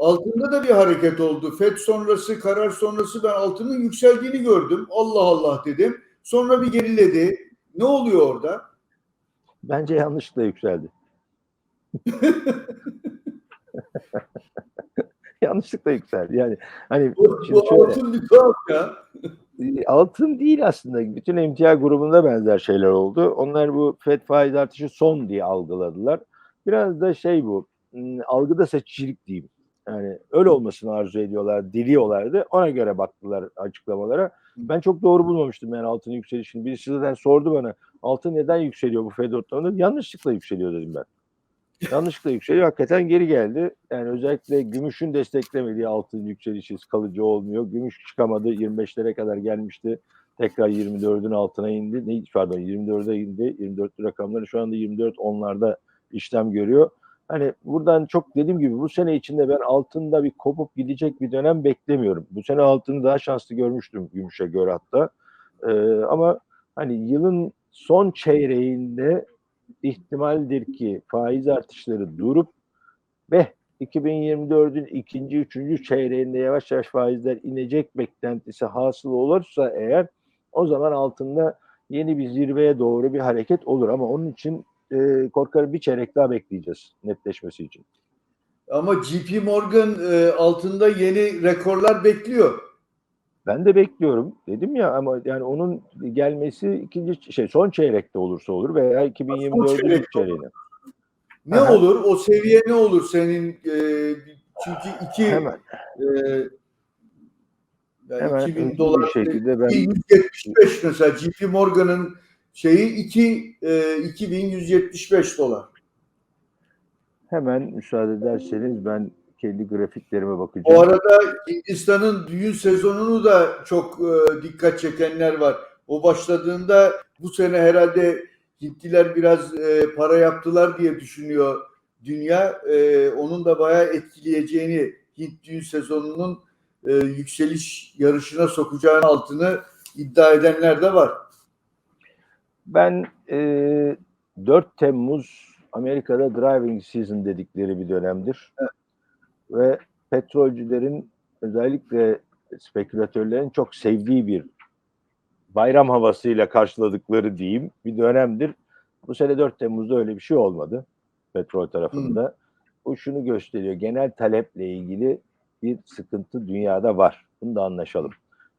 altında da bir hareket oldu. FED sonrası, karar sonrası ben altının yükseldiğini gördüm. Allah Allah dedim. Sonra bir geriledi. Ne oluyor orada? Bence yanlışlıkla yükseldi. yanlışlıkla yükseldi. Yani hani Bu, şimdi bu şöyle, altın bir tuhaf ya. e, altın değil aslında. Bütün emtia grubunda benzer şeyler oldu. Onlar bu FED faiz artışı son diye algıladılar. Biraz da şey bu. m, Algıda seçicilik diyeyim. Yani öyle olmasını arzu ediyorlar, diliyorlardı. Ona göre baktılar açıklamalara. Ben çok doğru bulmamıştım yani altın yükselişini. Birisi zaten sordu bana altın neden yükseliyor bu FED ortamında? Yanlışlıkla yükseliyor dedim ben. Yanlışlıkla yükseliyor. Hakikaten geri geldi. Yani özellikle gümüşün desteklemediği altın yükselişi kalıcı olmuyor. Gümüş çıkamadı. 25'lere kadar gelmişti. Tekrar 24'ün altına indi. Ne, pardon 24'e indi. 24 rakamları şu anda 24 onlarda işlem görüyor. Hani buradan çok dediğim gibi bu sene içinde ben altında bir kopup gidecek bir dönem beklemiyorum. Bu sene altını daha şanslı görmüştüm gümüşe göre hatta. Ee, ama hani yılın son çeyreğinde ihtimaldir ki faiz artışları durup ve 2024'ün ikinci, üçüncü çeyreğinde yavaş yavaş faizler inecek beklentisi hasıl olursa eğer o zaman altında yeni bir zirveye doğru bir hareket olur ama onun için e, korkarım bir çeyrek daha bekleyeceğiz netleşmesi için. Ama JP Morgan e, altında yeni rekorlar bekliyor. Ben de bekliyorum dedim ya ama yani onun gelmesi ikinci şey son çeyrekte olursa olur veya 2024'ün çeyrekte ilk çeyreğine. Ne Aha. olur? O seviye ne olur senin? E, çünkü iki Hemen e, yani hemen 2000 hızlı dolar bir şekilde ben 175 mesela JP Morgan'ın şeyi 2 e, 2175 dolar. hemen müsaade ederseniz ben kendi grafiklerime bakacağım. Bu arada Hindistan'ın düğün sezonunu da çok e, dikkat çekenler var. O başladığında bu sene herhalde Hintliler biraz e, para yaptılar diye düşünüyor dünya. E, onun da bayağı etkileyeceğini Hint düğün sezonunun e, yükseliş yarışına sokacağını altını iddia edenler de var. Ben e, 4 Temmuz Amerika'da driving season dedikleri bir dönemdir. Ve petrolcülerin özellikle spekülatörlerin çok sevdiği bir bayram havasıyla karşıladıkları diyeyim bir dönemdir. Bu sene 4 Temmuz'da öyle bir şey olmadı petrol tarafında. Bu şunu gösteriyor. Genel taleple ilgili bir sıkıntı dünyada var. Bunu da anlaşalım.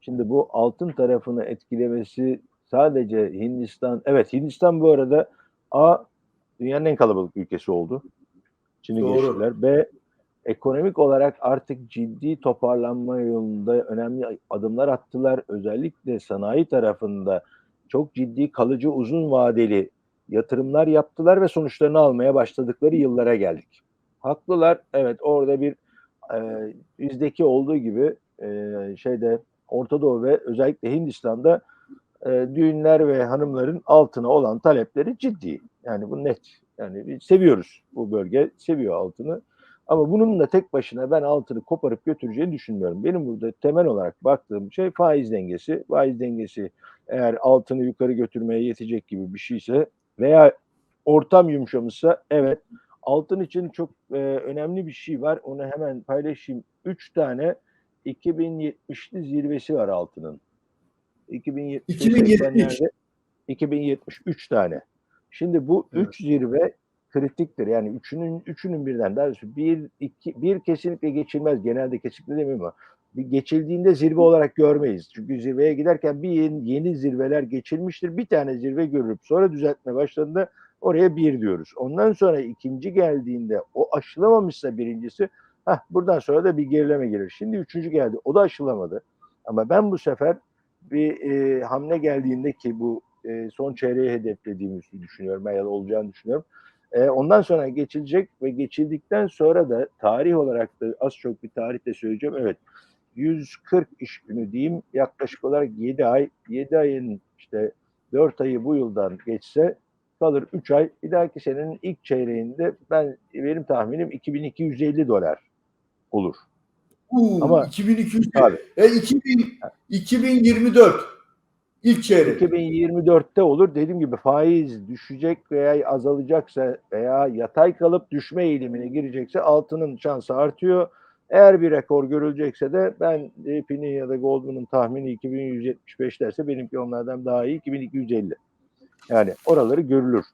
Şimdi bu altın tarafını etkilemesi sadece Hindistan, evet Hindistan bu arada A dünyanın en kalabalık ülkesi oldu. Çin'i geçtiler. B ekonomik olarak artık ciddi toparlanma yolunda önemli adımlar attılar. Özellikle sanayi tarafında çok ciddi kalıcı uzun vadeli yatırımlar yaptılar ve sonuçlarını almaya başladıkları yıllara geldik. Haklılar. Evet orada bir e, bizdeki olduğu gibi e, şeyde Orta Doğu ve özellikle Hindistan'da e, düğünler ve hanımların altına olan talepleri ciddi. Yani bu net. Yani seviyoruz bu bölge. Seviyor altını. Ama bunun da tek başına ben altını koparıp götüreceğini düşünmüyorum. Benim burada temel olarak baktığım şey faiz dengesi. Faiz dengesi eğer altını yukarı götürmeye yetecek gibi bir şeyse veya ortam yumuşamışsa evet altın için çok e, önemli bir şey var. Onu hemen paylaşayım. Üç tane 2070'li zirvesi var altının. 2070 2070. 2073 tane. Şimdi bu Evet. üç zirve kritiktir. Yani üçünün üçünün birden daha doğrusu bir iki bir kesinlikle geçilmez. Genelde kesinlikle demiyorum ama bir geçildiğinde zirve olarak görmeyiz. Çünkü zirveye giderken bir yeni, yeni zirveler geçilmiştir. Bir tane zirve görülüp sonra düzeltme başladığında oraya bir diyoruz. Ondan sonra ikinci geldiğinde o aşılamamışsa birincisi hah, buradan sonra da bir gerileme gelir. Şimdi üçüncü geldi. O da aşılamadı. Ama ben bu sefer bir e, hamle geldiğinde ki bu e, son çeyreği hedeflediğimizi düşünüyorum da olacağını düşünüyorum. E, ondan sonra geçilecek ve geçildikten sonra da tarih olarak da az çok bir tarih de söyleyeceğim. Evet 140 iş günü diyeyim yaklaşık olarak 7 ay 7 ayın işte 4 ayı bu yıldan geçse kalır 3 ay. Bir dahaki senenin ilk çeyreğinde ben benim tahminim 2250 dolar olur. Uuu, Ama- 2200 Abi. e, 2000, 2024 ilk çeyrek. 2024'te olur. Dediğim gibi faiz düşecek veya azalacaksa veya yatay kalıp düşme eğilimine girecekse altının şansı artıyor. Eğer bir rekor görülecekse de ben JP'nin ya da Goldman'ın tahmini 2175 derse benimki onlardan daha iyi 2250. Yani oraları görülür.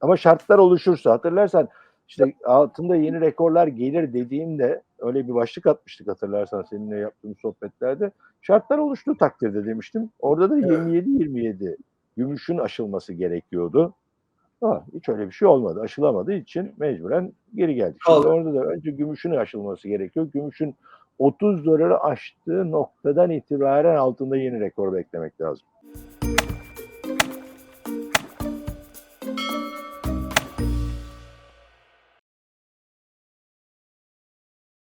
Ama şartlar oluşursa hatırlarsan işte altında yeni rekorlar gelir dediğimde öyle bir başlık atmıştık hatırlarsan seninle yaptığımız sohbetlerde. Şartlar oluştuğu takdirde demiştim. Orada da Evet. 27-27 gümüşün aşılması gerekiyordu. Ama hiç öyle bir şey olmadı. Aşılamadığı için mecburen geri geldik. Şimdi orada da önce gümüşün aşılması gerekiyor. Gümüşün 30 doları aştığı noktadan itibaren altında yeni rekor beklemek lazım.